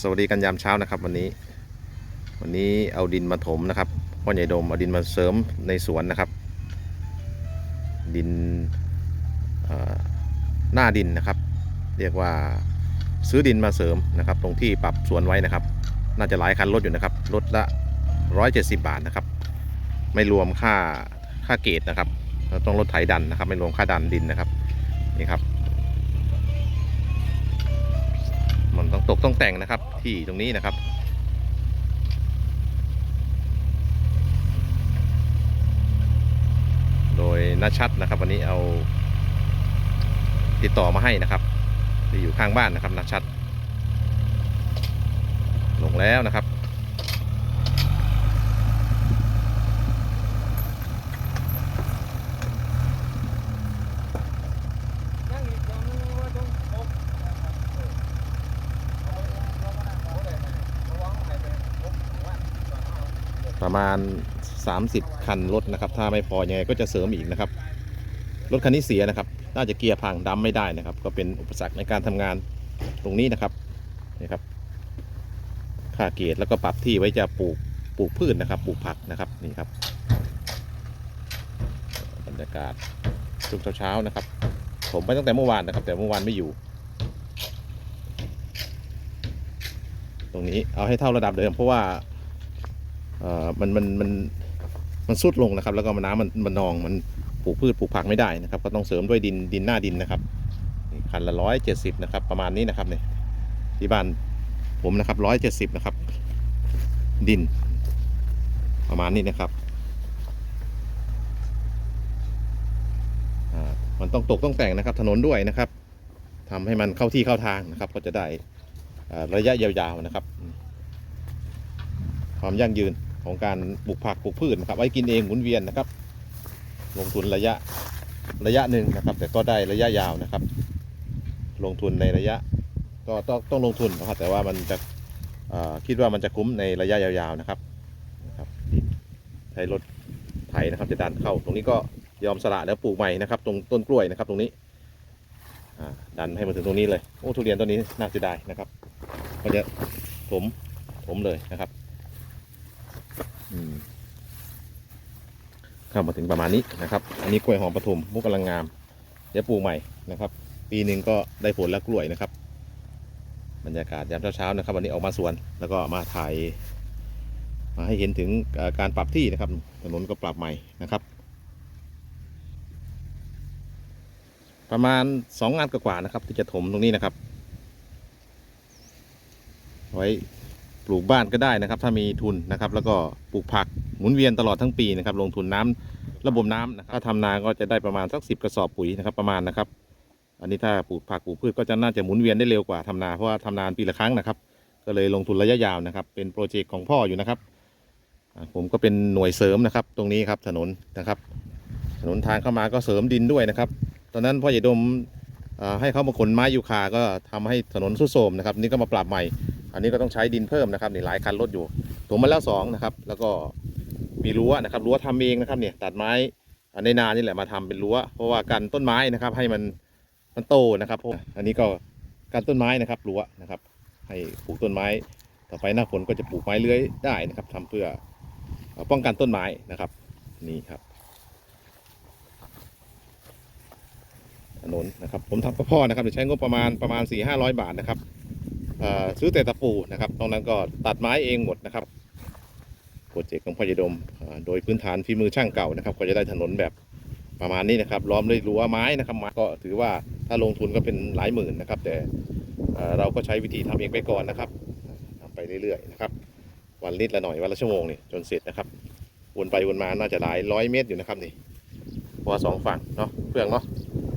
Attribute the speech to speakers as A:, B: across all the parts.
A: สวัสดีกันยามเช้านะครับ วันนี้ วันนี้เอาดินมาถมนะครับพ่อใหญ่ดมเอาดินมาเสริมในสวนนะครับ ดินหน้าดินนะครับ เรียกว่าซื้อดินมาเสริมนะครับ ตรงที่ปรับสวนไว้นะครับ น่าจะหลายคันรถอยู่นะครับรถละ 170 บาทนะครับ ไม่รวมค่าค่าเกตนะครับเราต้องรถไถดันนะครับ ไม่รวมค่าดันดินนะครับนี่ครับ มันต้องตกต้องแต่งนะครับ ที่ตรงนี้นะครับโดยนัชัดนะครับ วันนี้เอา ติดต่อมาให้นะครับที่อยู่ข้างบ้านนะครับนัชัด ลงแล้วนะครับ
B: ยังอีกอย่างนึงว่าต้องพกเอาไว้เอาไว้เอาไว้เอาวางไว้ไปพกไว้
A: ประมาณ 30 คันรถนะครับ ถ้าไม่พอยังไงก็จะเสริมอีกนะครับ รถคันนี้เสียนะครับ น่าจะเกียร์พังดำไม่ได้นะครับ ก็เป็นอุปสรรคในการทำงานตรงนี้นะครับนี่ครับค่าเกียร์แล้วก็ปรับที่ไว้จะปลูกปลูกพืชนะครับ ปลูกผักนะครับนี่ครับ บรรยากาศช่วงเช้าๆนะครับ ผมไปตั้งแต่เมื่อวานนะครับ แต่เมื่อวานไม่อยู่ ตรงนี้เอาให้เท่าระดับเดิมเพราะว่า มันมันมันมันสุดลงนะครับ แล้วก็มันน้ำมันมันนองมันปลูกพืชปลูกผักไม่ได้นะครับ ก็ต้องเสริมด้วยดินดินหน้าดินนะครับคันละร้อยเจ็ดสิบนะครับประมาณนี้นะครับเนี่ยที่บ้านผมนะครับร้อยเจ็ดสิบนะครับ ดิน ประมาณนี้นะครับมันต้องตกต้องแต่งนะครับถนนด้วยนะครับทำให้มันเข้าที่เข้าทางนะครับ ก็จะได้ระยะยาวๆนะครับ ความยั่งยืน ของการปลูกผักปลูกพืชนะครับไว้กินเองหมุนเวียนนะครับ ลงทุนระยะระยะหนึ่งนะครับ แต่ก็ได้ระยะยาวนะครับ ลงทุนในระยะก็ต้องต้องลงทุนนะครับ แต่ว่ามันจะคิดว่ามันจะคุ้มในระยะยาวๆนะครับนะครับใช้รถไถนะครับจะดันเข้า ตรงนี้ก็ยอมสละแล้วปลูกใหม่นะครับ ตรงต้นกล้วยนะครับ ตรงนี้ดันให้มาถึงตรงนี้เลยโอ้ทุเรียนต้นนี้น่าเสียดายนะครับ ก็จะถมถมเลยนะครับ เข้ามาถึงประมาณนี้นะครับ อันนี้กล้วยหอมปทุมมุกกำลังงามเดี๋ยวปลูกใหม่นะครับ ปีหนึ่งก็ได้ผลแล้วกล้วยนะครับ บรรยากาศยามเช้าๆนะครับ วันนี้ออกมาสวนแล้วก็มาถ่ายมาให้เห็นถึงการปรับที่นะครับ ถนนก็ปรับใหม่นะครับ ประมาณสองงานกว่าๆนะครับ ที่จะถมตรงนี้นะครับ ไว้ ปลูกบ้านก็ได้นะครับ ถ้ามีทุนนะครับ แล้วก็ปลูกผักหมุนเวียนตลอดทั้งปีนะครับ ลงทุนน้ำระบบน้ำนะครับถ้าทำนาก็จะได้ประมาณสักสิบกระสอบปุ๋ยนะครับประมาณนะครับ อันนี้ถ้าปลูกผักปลูกพืชก็จะน่าจะหมุนเวียนได้เร็วกว่าทำนาเพราะว่าทำนานปีละครั้งนะครับ ก็เลยลงทุนระยะยาวนะครับ เป็นโปรเจกต์ของพ่ออยู่นะครับ ผมก็เป็นหน่วยเสริมนะครับ ตรงนี้ครับถนนนะครับ ถนนทางเข้ามาก็เสริมดินด้วยนะครับ ตอนนั้นพ่อใหญ่ดมให้เขามาขนไม้ยูคาก็ทำให้ถนนสุดโทรมนะครับ นี่ก็มาปรับใหม่ อันนี้ก็ต้องใช้ดินเพิ่มนะครับนี่หลายคันรถอยู่ผมมาแล้วสองนะครับ แล้วก็มีรั้วนะครับรั้วทำเองนะครับเนี่ยตัดไม้อ่าในนานี่แหละมาทำเป็นรั้ว เพราะว่ากันต้นไม้นะครับ ให้มันมันโตนะครับเพราะอันนี้ก็กันต้นไม้นะครับรั้วนะครับ ให้ปลูกต้นไม้ ต่อไปหน้าฝนก็จะปลูกไม้เลื้อยได้นะครับทำเพื่อป้องกันต้นไม้นะครับ นี่ครับถนนนะครับ ผมทำกับพ่อนะครับใช้งบประมาณประมาณ4ี่ห้าร้อยบาทนะครับ ซื้อแต่ตะปูนะครับตรงนั้นก็ตัดไม้เองหมดนะครับโปรเจกต์ของพ่อใหญ่ดม โดยพื้นฐานฝีมือช่างเก่านะครับ ก็จะได้ถนนแบบประมาณนี้นะครับ ล้อมด้วยรั้วไม้นะครับก็ถือว่าถ้าลงทุนก็เป็นหลายหมื่นนะครับ แต่เราก็ใช้วิธีทำเองไปก่อนนะครับทำไปเรื่อยๆนะครับ วันลิตรละหน่อยวันละชั่วโมงนี่จนเสร็จนะครับวนไปวนมาน่าจะหลายร้อยเมตรอยู่นะครับนี่เพราะสองฝั่งเนาะเพื่องเนาะ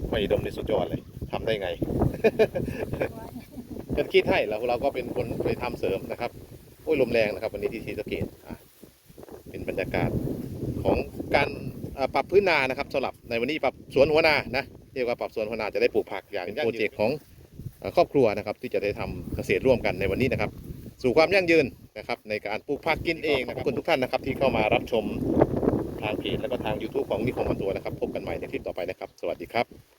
A: พ่อใหญ่ดมในสุดยอดเลยทำได้ไง กันคิดให้แล้วเราก็เป็นคนไปทำเสริมนะครับโอ้ยลมแรงนะครับ วันนี้ที่ศรีสะเกดอะเป็นบรรยากาศของการอ่าปรับพื้นนานะครับสำหรับในวันนี้ปรับสวนหัวนานะเรียกว่าปรับสวนหัวนาจะได้ปลูกผักอย่างโปรเจกต์ของเอ่อครอบครัวนะครับ ที่จะได้ทำเกษตรร่วมกันในวันนี้นะครับ สู่ความยั่งยืนนะครับ ในการปลูกผักกินเองนะครับขอบคุณทุกท่านนะครับ ที่เข้ามารับชมทางเพจแล้วก็ทาง YouTube ของนิคมมันตัวนะครับ พบกันใหม่ในคลิปต่อไปนะครับ สวัสดีครับ